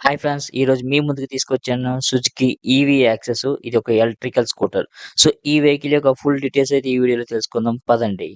Hi friends రోజు మీ ముందుకు తీసుకొచ్చాను సుజుకి ఈవీ యాక్సెస్ ఇది ఒక ఎలక్ట్రికల్ స్కూటర్ సో ఈ వెహికల్ యొక్క ఫుల్ డీటెయిల్స్ అయితే ఈ వీడియోలో తెలుసుకుందాం. పదండి.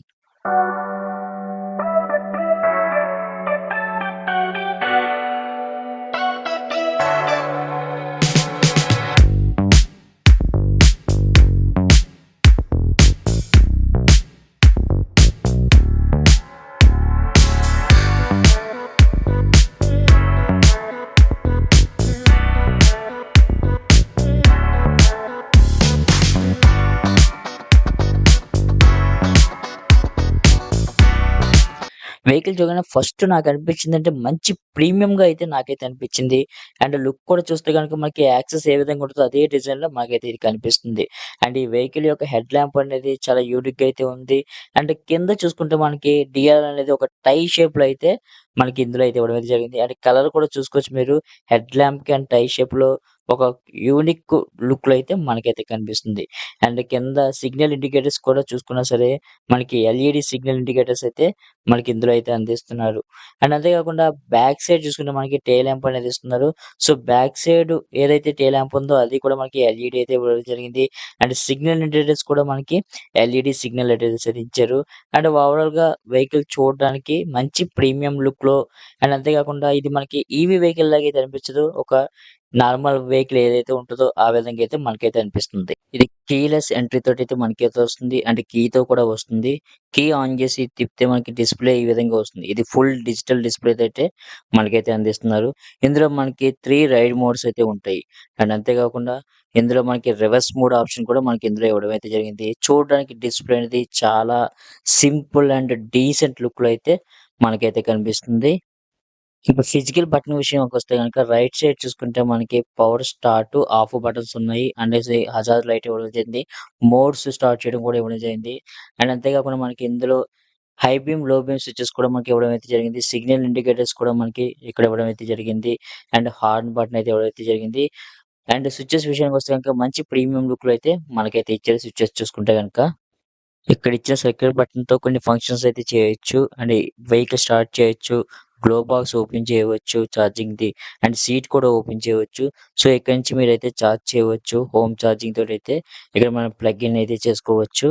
వెహికల్ చూడగానే ఫస్ట్ నాకు అనిపించింది అంటే మంచి ప్రీమియం గా అయితే నాకైతే అనిపించింది. అండ్ లుక్ కూడా చూస్తే కనుక మనకి యాక్సెస్ ఏ విధంగా ఉంటుందో అదే డిజైన్లో మనకైతే ఇది కనిపిస్తుంది. అండ్ ఈ వెహికల్ యొక్క హెడ్ ల్యాంప్ అనేది చాలా యూనిక్గా అయితే ఉంది. అండ్ కింద చూసుకుంటే మనకి డిఆర్ అనేది ఒక టై షేప్లో అయితే మనకి ఇందులో అయితే ఇవ్వడం అయితే జరిగింది. అండ్ కలర్ కూడా చూసుకోవచ్చు మీరు. హెడ్ ల్యాంప్కి అండ్ టై షేప్లో ఒక యూనిక్ లుక్లో అయితే మనకైతే కనిపిస్తుంది. అండ్ కింద సిగ్నల్ ఇండికేటర్స్ కూడా చూసుకున్నా సరే మనకి ఎల్ఈడి సిగ్నల్ ఇండికేటర్స్ అయితే మనకి ఇందులో అయితే అందిస్తున్నారు. అండ్ అంతేకాకుండా బ్యాక్ సైడ్ చూసుకుంటే మనకి టే ల్యాంప్ అనేది ఇస్తున్నారు. సో బ్యాక్ సైడ్ ఏదైతే టే ల్యాంప్ ఉందో అది కూడా మనకి ఎల్ఈడి అయితే ఇవ్వడం జరిగింది. అండ్ సిగ్నల్ ఇండికేటర్స్ కూడా మనకి ఎల్ఈడి సిగ్నల్ ఇండికేటర్స్ అయితే ఇచ్చారు. అండ్ ఓవరాల్గా వెహికల్ చూడడానికి మంచి ప్రీమియం లుక్లో అండ్ అంతేకాకుండా ఇది మనకి ఈవీ వెహికల్ లాగా అయితే అనిపించదు. ఒక నార్మల్ వెహికల్ ఏదైతే ఉంటుందో ఆ విధంగా అయితే మనకైతే అనిపిస్తుంది. ఇది కీలెస్ ఎంట్రీ తోటి అయితే మనకైతే వస్తుంది. అండ్ కీ తో కూడా వస్తుంది. కీ ఆన్ చేసి తిప్పితే మనకి డిస్ప్లే ఈ విధంగా వస్తుంది. ఇది ఫుల్ డిజిటల్ డిస్ప్లే అయితే మనకైతే అందిస్తున్నారు. ఇందులో మనకి త్రీ రైడ్ మోడ్స్ అయితే ఉంటాయి. అండ్ అంతేకాకుండా ఇందులో మనకి రివర్స్ మోడ్ ఆప్షన్ కూడా మనకి ఇందులో ఇవ్వడం అయితే జరిగింది. చూడడానికి డిస్ప్లే అనేది చాలా సింపుల్ అండ్ డీసెంట్ లుక్లో అయితే మనకైతే కనిపిస్తుంది. ఇప్పుడు ఫిజికల్ బటన్ విషయంకి వస్తే కనుక రైట్ సైడ్ చూసుకుంటే మనకి పవర్ స్టార్ట్ ఆఫ్ బటన్స్ ఉన్నాయి. అండ్ హజార్ లైట్ ఇవ్వడం జరిగింది. మోడ్స్ స్టార్ట్ చేయడం కూడా ఇవ్వడం జరిగింది. అండ్ అంతేకాకుండా మనకి ఇందులో హై బీమ్లో బీమ్ స్విచెస్ కూడా మనకి ఇవ్వడం అయితే జరిగింది. సిగ్నల్ ఇండికేటర్స్ కూడా మనకి ఇక్కడ ఇవ్వడం అయితే జరిగింది. అండ్ హార్న్ బటన్ అయితే ఇవ్వడం అయితే జరిగింది. అండ్ స్విచెస్ విషయానికి వస్తే కనుక మంచి ప్రీమియం లుక్లో అయితే మనకైతే ఇచ్చారు స్విచెస్ చూసుకుంటే కనుక ఇక్కడ ఇచ్చిన సర్కిల్ బటన్తో కొన్ని ఫంక్షన్స్ అయితే చేయొచ్చు. అండ్ వెహికల్ స్టార్ట్ చేయొచ్చు. గ్లో బాక్స్ ఓపెన్ చేయవచ్చు ఛార్జింగ్ ది అండ్ సీట్ కూడా ఓపెన్ చేయవచ్చు. సో ఇక్కడ నుంచి మీరు అయితే ఛార్జ్ చేయవచ్చు హోమ్ ఛార్జింగ్ తోటి అయితే ఇక్కడ మనం ప్లగ్ ఇన్ అయితే చేసుకోవచ్చు.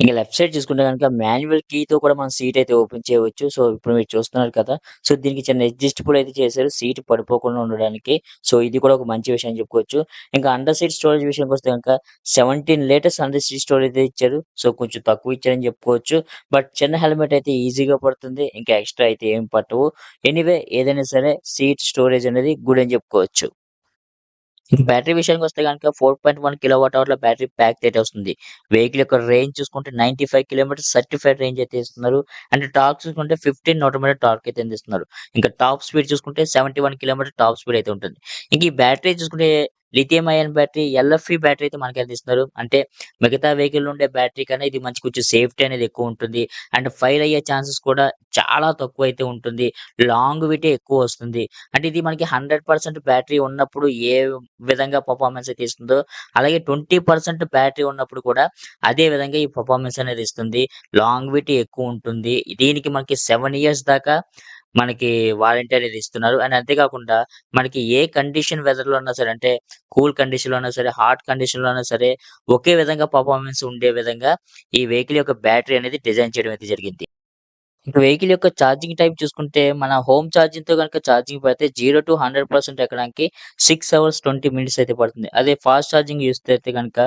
ఇంకా లెఫ్ట్ సైడ్ చూసుకుంటే కనుక మాన్యువల్ కీ తో కూడా మనం సీట్ అయితే ఓపెన్ చేయవచ్చు. సో ఇప్పుడు మీరు చూస్తున్నారు కదా సో దీనికి చిన్న అడ్జస్టబుల్ అయితే చేశారు. సీట్ పడిపోకుండా ఉండడానికి. సో ఇది కూడా ఒక మంచి విషయం చెప్పుకోవచ్చు. ఇంకా అండర్ సీట్ స్టోరేజ్ విషయానికి వస్తే కనుక seventeen litres under seat storage అయితే ఇచ్చారు. సో కొంచెం తక్కువ ఇచ్చారని చెప్పుకోవచ్చు. బట్ చిన్న హెల్మెట్ అయితే ఈజీగా పడుతుంది. ఇంకా ఎక్స్ట్రా అయితే ఏం పట్టవు. ఎనీవే ఏదైనా సరే సీట్ స్టోరేజ్ అనేది గుడ్ అని చెప్పుకోవచ్చు. బ్యాటరీ విషయానికి వస్తే కనుక ఫోర్ పాయింట్ వన్ కిలోవాట్ అవర్ల బ్యాటరీ ప్యాక్ అయితే వస్తుంది. వెహికల్ యొక్క రేంజ్ చూసుకుంటే ninety five kilometres certified range అయితే ఇస్తున్నారు. అండ్ టార్క్ చూసుకుంటే ఫిఫ్టీన్ నోటమీటర్ టార్క్ అయితే అందిస్తున్నారు. ఇంకా టాప్ స్పీడ్ చూసుకుంటే seventy one kilometre top speed అయితే ఉంటుంది. ఇంక ఈ బ్యాటరీ చూసుకుంటే lithium ion battery LFE battery అయితే మనకి అందిస్తున్నారు అంటే మిగతా వెహికల్ ఉండే బ్యాటరీ కన్నా ఇది మంచి కొంచెం సేఫ్టీ అనేది ఎక్కువ ఉంటుంది. అండ్ ఫైర్ అయ్యే ఛాన్సెస్ కూడా చాలా తక్కువ అయితే ఉంటుంది. లాంగ్ విటే ఎక్కువ వస్తుంది. అంటే ఇది మనకి హండ్రెడ్ పర్సెంట్ బ్యాటరీ ఉన్నప్పుడు ఏ విధంగా పర్ఫార్మెన్స్ అయితే ఇస్తుందో అలాగే ట్వంటీ పర్సెంట్ బ్యాటరీ ఉన్నప్పుడు కూడా అదే విధంగా ఈ పర్ఫార్మెన్స్ అనేది ఇస్తుంది. లాంగ్ విటీ ఎక్కువ ఉంటుంది. దీనికి మనకి సెవెన్ ఇయర్స్ దాకా మనకి వారంటీ అనేది ఇస్తున్నారు. అండ్ అంతేకాకుండా మనకి ఏ కండిషన్ వెదర్లో ఉన్నా సరే అంటే కూల్ కండిషన్లో ఉన్నా సరే హాట్ కండిషన్లో ఉన్నా సరే ఒకే విధంగా పర్ఫార్మెన్స్ ఉండే విధంగా ఈ వెహికల్ యొక్క బ్యాటరీ అనేది డిజైన్ చేయడం అయితే జరిగింది. ఇక వెహికల్ యొక్క ఛార్జింగ్ టైం చూసుకుంటే మన హోమ్ ఛార్జింగ్తో కనుక ఛార్జింగ్ పడితే జీరో టు హండ్రెడ్ పర్సెంట్ ఎక్కడానికి సిక్స్ అవర్స్ ట్వంటీ మినిట్స్ అయితే పడుతుంది. అదే ఫాస్ట్ ఛార్జింగ్ యూస్ అయితే కనుక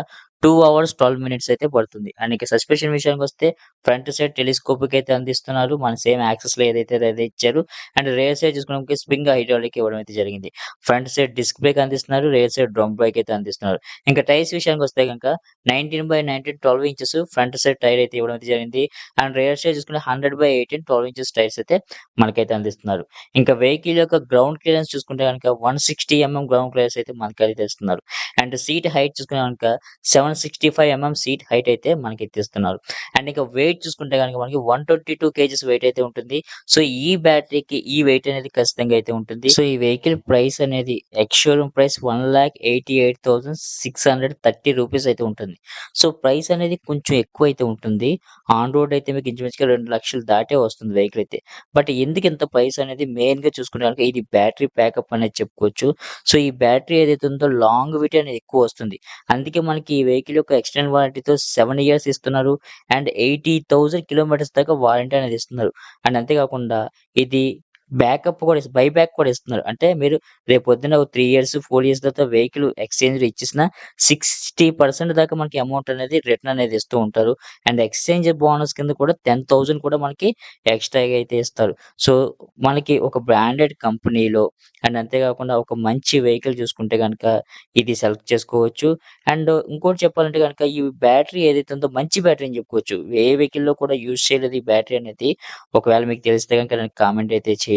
టూ అవర్స్ ట్వెల్వ్ మినిట్స్ అయితే పడుతుంది. అండ్ ఇక సస్పెన్షన్ విషయానికి వస్తే ఫ్రంట్ సైడ్ టెలిస్కోప్కి అయితే అందిస్తున్నారు. మన సేమ్ యాక్సెస్లో ఏదైతే అయితే ఇచ్చారు. అండ్ రేర్ సైడ్ చూసుకున్నాక స్ప్రింగ్ హైడ్రాలిక్ ఇవ్వడం అయితే జరిగింది. ఫ్రంట్ సైడ్ డిస్క్ బ్రేక్ అందిస్తున్నారు. రేర్ సైడ్ డ్రమ్ బ్రేక్ అయితే అందిస్తున్నారు. ఇంకా టైర్స్ విషయానికి వస్తే కనుక nineteen by nineteen twelve inches front side tyre అయితే ఇవ్వడం అయితే జరిగింది. అండ్ రేర్ సైడ్ చూసుకుంటే hundred by eighteen twelve inches tyres అయితే మనకైతే అందిస్తున్నారు. ఇంకా వెహికల్ యొక్క గ్రౌండ్ క్లియరెన్స్ చూసుకుంటే కనుక one sixty mm ground clearance అయితే మనకైతే ఇస్తున్నారు. అండ్ సీట్ హైట్ చూసుకునే కనుక seven sixty five mm seat height అయితే మనకి ఇస్తున్నారు అండ్ ఇంకా వెయిట్ చూసుకుంటే కనుక మనకి 122 కేజీస్ వెయిట్ అయితే ఉంటుంది. సో, ఈ బ్యాటరీకి ఈ వెయిట్ అనేది ఖచ్చితంగా అయితే ఉంటుంది. సో, ఈ వెహికల్ ప్రైస్ అనేది ఎక్స్ షోరూమ్ ప్రైస్ 1,88,630 రూపీస్ అయితే ఉంటుంది. సో, ప్రైస్ అనేది కొంచెం ఎక్కువ అయితే ఉంటుంది. ఆన్ రోడ్ అయితే మీకు ఇంచుమించుగా 2,00,000 దాటే వస్తుంది వెహికల్ అయితే. బట్ ఎందుకు ఇంత ప్రైస్ అనేది మెయిన్గా చూసుకుంటే కనుక ఇది బ్యాటరీ బ్యాకప్ అనేది చెప్పుకోవచ్చు. సో, ఈ బ్యాటరీ ఏదైతే ఉందో లాంగివిటీ అనేది ఎక్కువ వస్తుంది. అందుకే మనకి ఈ వెహికల్ యొక్క ఎక్స్టెండ్ వారంటీతో సెవెన్ ఇయర్స్ ఇస్తున్నారు. అండ్ 80,000 కిలోమీటర్స్ దాకా వారంటీ అనేది ఇస్తున్నారు. అండ్ అంతే కాకుండా ఇది బ్యాకప్ కూడా ఇస్ బైబ్యాక్ కూడా ఇస్తున్నారు. అంటే మీరు రేపొద్దున ఒక త్రీ ఇయర్స్, ఫోర్ ఇయర్స్ తర్వాత వెహికల్ ఎక్స్చేంజ్ ఇచ్చేసిన సిక్స్టీ పర్సెంట్ దాకా మనకి అమౌంట్ అనేది రిటర్న్ అనేది ఇస్తూ ఉంటారు. అండ్ ఎక్స్‌చేంజ్ బోనస్ కింద కూడా 10,000 కూడా మనకి ఎక్స్‌ట్రా‌గా అయితే ఇస్తారు. సో, మనకి ఒక బ్రాండెడ్ కంపెనీలో అండ్ అంతే కాకుండా ఒక మంచి వెహికల్ చూసుకుంటే కనుక ఇది సెలెక్ట్ చేసుకోవచ్చు. అండ్ ఇంకోటి చెప్పాలంటే కనుక ఈ బ్యాటరీ ఏదైతే ఉందో మంచి బ్యాటరీ అని చెప్పుకోవచ్చు. ఏ వెహికల్‌లో కూడా యూజ్ చేయలేదు ఈ బ్యాటరీ అనేది. ఒకవేళ మీకు తెలిస్తే కనుక కామెంట్ అయితే చేయండి.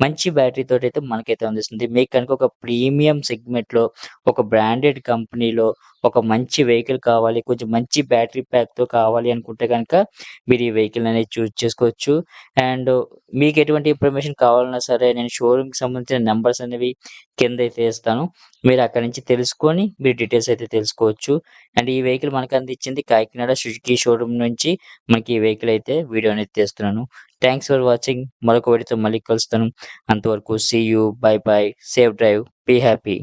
మంచి బ్యాటరీ అయితే మనకైతే అందిస్తుంది. మీకు కనుక ఒక ప్రీమియం సెగ్మెంట్‌లో ఒక బ్రాండెడ్ కంపెనీలో ఒక మంచి వెహికల్ కావాలి. కొంచెం మంచి బ్యాటరీ ప్యాక్‌తో కావాలి అనుకుంటే గనుక మీరు ఈ వెహికల్ అనేది చూజ్ చేసుకోవచ్చు. అండ్ మీకు ఎటువంటి ఇన్ఫర్మేషన్ కావాలన్నా సరే నేను షోరూమ్‌కి సంబంధించిన నెంబర్స్ అనేవి కింద అయితే ఇస్తాను. మీరు అక్కడి నుంచి తెలుసుకొని మీరు డీటెయిల్స్ అయితే తెలుసుకోవచ్చు. అండ్ ఈ వెహికల్ మనకు అందించింది కాకినాడ సుజుకి షోరూమ్ నుంచి మనకి ఈ వెహికల్ అయితే వీడియో అనేది తీస్తున్నాను. Thanks for watching. మరొక వీడియోతో మళ్ళీ కలుస్తాను. అంతవరకు see you. Bye bye. Safe drive. Be happy.